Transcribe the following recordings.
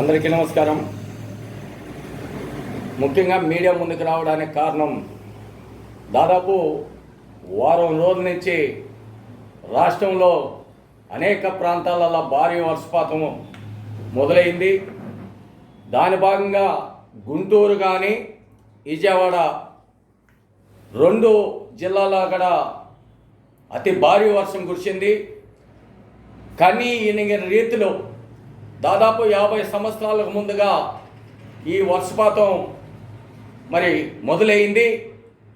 అందరికీ నమస్కారం. ముఖ్యంగా మీడియా ముందుకు రావడానికి కారణం దాదాపు వారం రోజుల నుంచి రాష్ట్రంలో అనేక ప్రాంతాలలో భారీ వర్షపాతం మొదలైంది. దాని భాగంగా గుంటూరు కానీ విజయవాడ రెండు జిల్లాల కూడా అతి భారీ వర్షం కురిసింది. కానీ ఈయన రీతిలో దాదాపు యాభై సంవత్సరాలకు ముందుగా ఈ వర్షపాతం మరి మొదలైంది.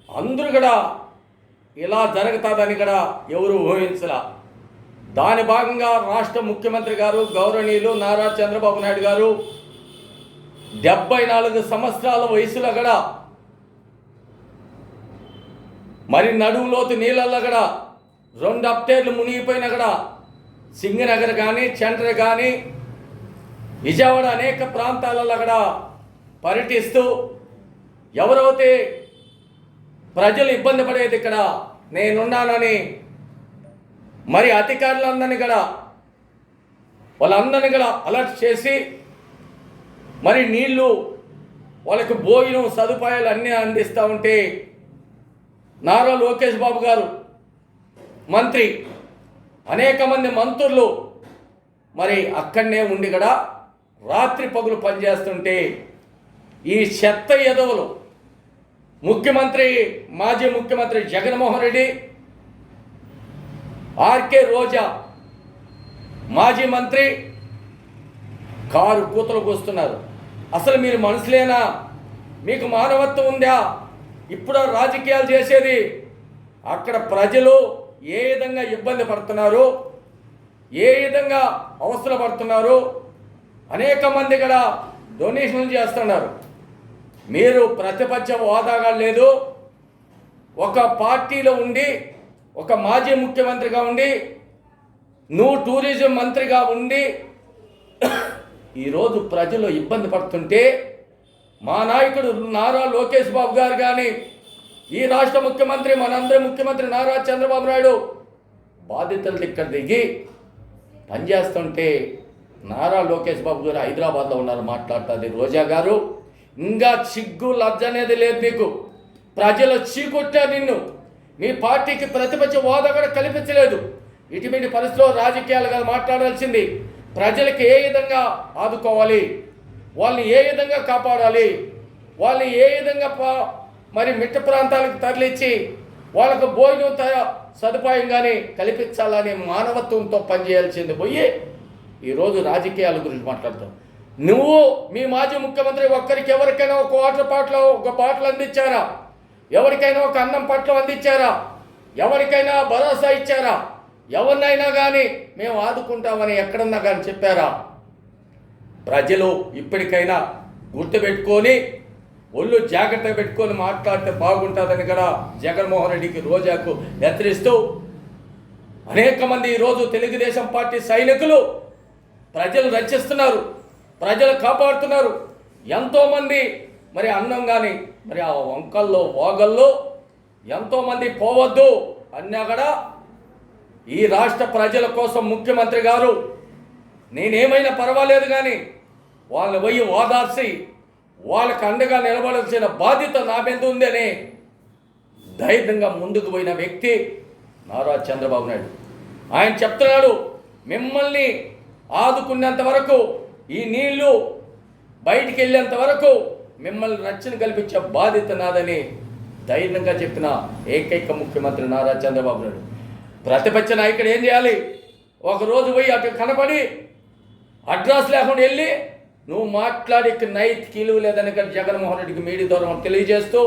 అందరూ కూడా ఇలా జరుగుతుందని కూడా ఎవరు ఊహించలా. దాని భాగంగా రాష్ట్ర ముఖ్యమంత్రి గారు గౌరవనీయులు నారా చంద్రబాబు నాయుడు గారు డెబ్బై నాలుగు సంవత్సరాల వయసులో కూడా మరి నడువులోతు నీళ్ళల్లో కూడా రెండు అప్టేర్లు మునిగిపోయినా కూడా సింగనగర్ కానీ చెంట్ర కానీ విజయవాడ అనేక ప్రాంతాలలో కూడా పర్యటిస్తూ ఎవరైతే ప్రజలు ఇబ్బంది పడేది ఇక్కడ నేనున్నానని మరి అధికారులందరినీ కూడా వాళ్ళందరినీ కూడా అలర్ట్ చేసి మరి నీళ్ళు వాళ్ళకి భోజనం సదుపాయాలు అన్నీ అందిస్తూ ఉంటే నారా లోకేష్ బాబు గారు మంత్రి అనేక మంది మంత్రులు మరి అక్కడనే ఉండి కూడా రాత్రి పగులు పనిచేస్తుంటే ఈ చెత్త ఎదవలు ముఖ్యమంత్రి మాజీ ముఖ్యమంత్రి జగన్మోహన్ రెడ్డి ఆర్కే రోజా మాజీ మంత్రి కారు కూతలు కూస్తున్నారు. అసలు మీరు మనసులేనా మీకు మానవత్వం ఉందా? ఇప్పుడు రాజకీయాలు చేసేది అక్కడ ప్రజలు ఏ విధంగా ఇబ్బంది పడుతున్నారు? ఏ విధంగా అవసరపడుతున్నారు అనేక మంది ఇక్కడ డొనేషన్లు చేస్తున్నారు. మీరు ప్రతిపక్ష హోదాగా లేదు. ఒక పార్టీలో ఉండి ఒక మాజీ ముఖ్యమంత్రిగా ఉండి నువ్వు టూరిజం మంత్రిగా ఉండి ఈరోజు ప్రజలు ఇబ్బంది పడుతుంటే మా నాయకుడు నారా లోకేష్ బాబు గారు కానీ ఈ రాష్ట్ర ముఖ్యమంత్రి మనందరి ముఖ్యమంత్రి నారా చంద్రబాబు నాయుడు బాధితులు ఇక్కడ దిగి పనిచేస్తుంటే నారా లోకేష్ బాబు గారు హైదరాబాద్లో ఉన్నారు మాట్లాడుతుంది. రోజా గారు ఇంకా చిగ్గు లజ్జ అనేది లేదు మీకు ప్రజలు చీకొట్టారు నిన్ను. మీ పార్టీకి ప్రతిపక్ష హోదా కూడా కల్పించలేదు. ఇటువంటి పరిస్థితిలో రాజకీయాలుగా మాట్లాడాల్సింది. ప్రజలకు ఏ విధంగా ఆదుకోవాలి? వాళ్ళని ఏ విధంగా కాపాడాలి? వాళ్ళని ఏ విధంగా మరి మిట్ట ప్రాంతాలకు తరలించి వాళ్ళకు భోజనం సదుపాయం కానీ కల్పించాలని మానవత్వంతో పనిచేయాల్సింది. పోయి ఈరోజు రాజకీయాల గురించి మాట్లాడతాం. నువ్వు మీ మాజీ ముఖ్యమంత్రి ఒక్కరికి ఎవరికైనా ఒక వాటర్ పాటలు ఒక పాటలు అందించారా? ఎవరికైనా ఒక అన్నం పట్ల అందించారా? ఎవరికైనా భరోసా ఇచ్చారా? ఎవరినైనా కానీ మేము ఆదుకుంటామని ఎక్కడన్నా కానీ చెప్పారా? ప్రజలు ఇప్పటికైనా గుర్తుపెట్టుకొని ఒళ్ళు జాగ్రత్త పెట్టుకొని మాట్లాడితే బాగుంటుందని కూడా జగన్మోహన్ రెడ్డికి రోజాకు హెచ్చరిస్తూ అనేక మంది ఈరోజు తెలుగుదేశం పార్టీ సైనికులు ప్రజలు రక్షిస్తున్నారు ప్రజలు కాపాడుతున్నారు. ఎంతోమంది మరి అన్నం కానీ మరి ఆ వంకల్లో వాగల్లో ఎంతోమంది పోవద్దు అన్నా కూడా ఈ రాష్ట్ర ప్రజల కోసం ముఖ్యమంత్రి గారు నేనేమైనా పర్వాలేదు కానీ వాళ్ళని పోయి ఓదార్చి వాళ్ళకి అండగా నిలబడాల్సిన బాధ్యత నా మీద ఉందని ధైర్యంగా ముందుకు పోయిన వ్యక్తి నారా చంద్రబాబు నాయుడు. ఆయన చెప్తున్నాడు మిమ్మల్ని ఆదుకున్నంత వరకు ఈ నీళ్ళు బయటికి వెళ్ళేంత వరకు మిమ్మల్ని రక్షణ కల్పించే బాధ్యత నాదని ధైర్యంగా చెప్పిన ఏకైక ముఖ్యమంత్రి నారా చంద్రబాబు నాయుడు. ప్రతిపక్ష నాయకుడు ఏం చేయాలి? ఒకరోజు పోయి అటు కనపడి అడ్రస్ లేకుండా వెళ్ళి నువ్వు మాట్లాడి నైట్ కీలువ లేదని జగన్మోహన్ రెడ్డికి మీడియా ద్వారా తెలియజేస్తూ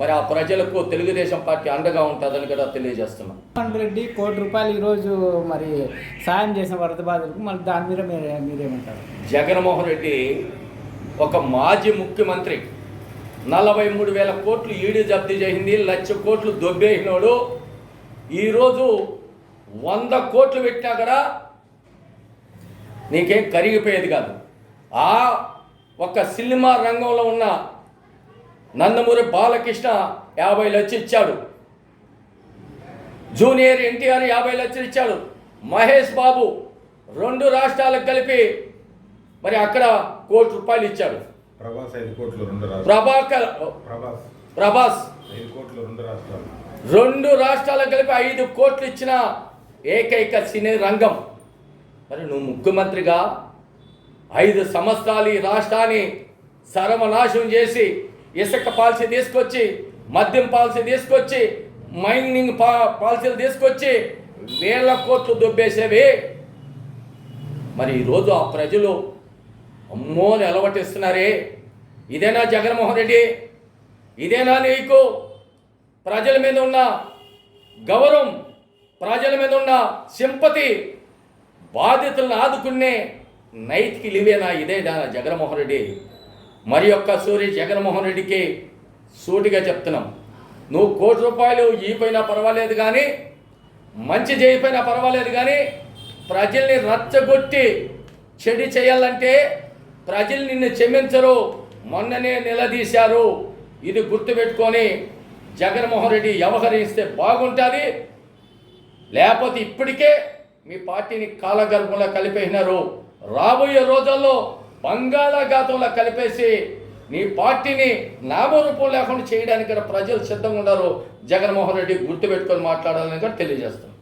మరి ఆ ప్రజలకు తెలుగుదేశం పార్టీ అండగా ఉంటుందని కూడా తెలియజేస్తున్నాం. జగన్మోహన్ రెడ్డి కోటి రూపాయలు ఈరోజు మరి సాయం చేసిన వరద బాధితులకు మరి దాని మీద మీరు మీరేమంటారు? జగన్మోహన్ రెడ్డి ఒక మాజీ ముఖ్యమంత్రి. నలభై మూడు వేల కోట్లు ఈడీ జప్తీ చేసింది లక్ష కోట్లు దొబ్బేసినోడు. ఈరోజు వంద కోట్లు పెట్టినా కూడా నీకేం కరిగిపోయేది కాదు. ఆ ఒక సినిమా రంగంలో ఉన్న నందమూరి బాలకృష్ణ యాభై లక్షలు ఇచ్చాడు. జూనియర్ ఎన్టీఆర్ యాభై లక్షలు ఇచ్చాడు. మహేష్ బాబు రెండు రాష్ట్రాలకు కలిపి మరి అక్కడ కోటి రూపాయలు ఇచ్చారు ప్రభాస్ ఐదు కోట్లు రెండు ప్రభాకర్ ప్రభాస్ ప్రభాస్ ఐదు కోట్లు రెండు రాష్ట్రాలు. రెండు రాష్ట్రాలకు కలిపి ఐదు కోట్లు ఇచ్చిన ఏకైక సినీ రంగం. మరి నువ్వు ముఖ్యమంత్రిగా ఐదు సంవత్సరాలు ఈ రాష్ట్రాన్ని సర్వనాశనం చేసి ఇసుక పాలసీ తీసుకొచ్చి మద్యం పాలసీ తీసుకొచ్చి మైనింగ్ పా పాలసీలు తీసుకొచ్చి వేల కోట్లు దుబ్బేసేవి. మరి ఈరోజు ఆ ప్రజలు అమ్మోని అలవటిస్తున్నారే. ఇదేనా జగన్మోహన్ రెడ్డి? ఇదేనా నీకు? ప్రజల మీద ఉన్న గౌరవం ప్రజల మీద ఉన్న సింపతి బాధ్యతలను ఆదుకునే నైతికి లివేనా ఇదేనా జగన్మోహన్ రెడ్డి? మరి యొక్క సూరి జగన్మోహన్ రెడ్డికి సూటిగా చెప్తున్నాం. నువ్వు కోటి రూపాయలు ఇపోయినా పర్వాలేదు కానీ మంచి చేయపోయినా పర్వాలేదు కానీ ప్రజల్ని రచ్చగొట్టి చెడి చేయాలంటే ప్రజలు నిన్ను క్షమించరు. మొన్ననే నిలదీశారు. ఇది గుర్తుపెట్టుకొని జగన్మోహన్ రెడ్డి వ్యవహరిస్తే బాగుంటుంది. లేకపోతే ఇప్పటికే మీ పార్టీని కాలగర్భంలో కలిపేసినారు. రాబోయే రోజుల్లో బంగాళాఘాతంలో కలిపేసి నీ పార్టీని నామరూపం లేకుండా చేయడానికి ప్రజలు సిద్ధంగా ఉన్నారు. జగన్మోహన్ రెడ్డి గుర్తుపెట్టుకొని మాట్లాడాలని కూడా తెలియజేస్తాం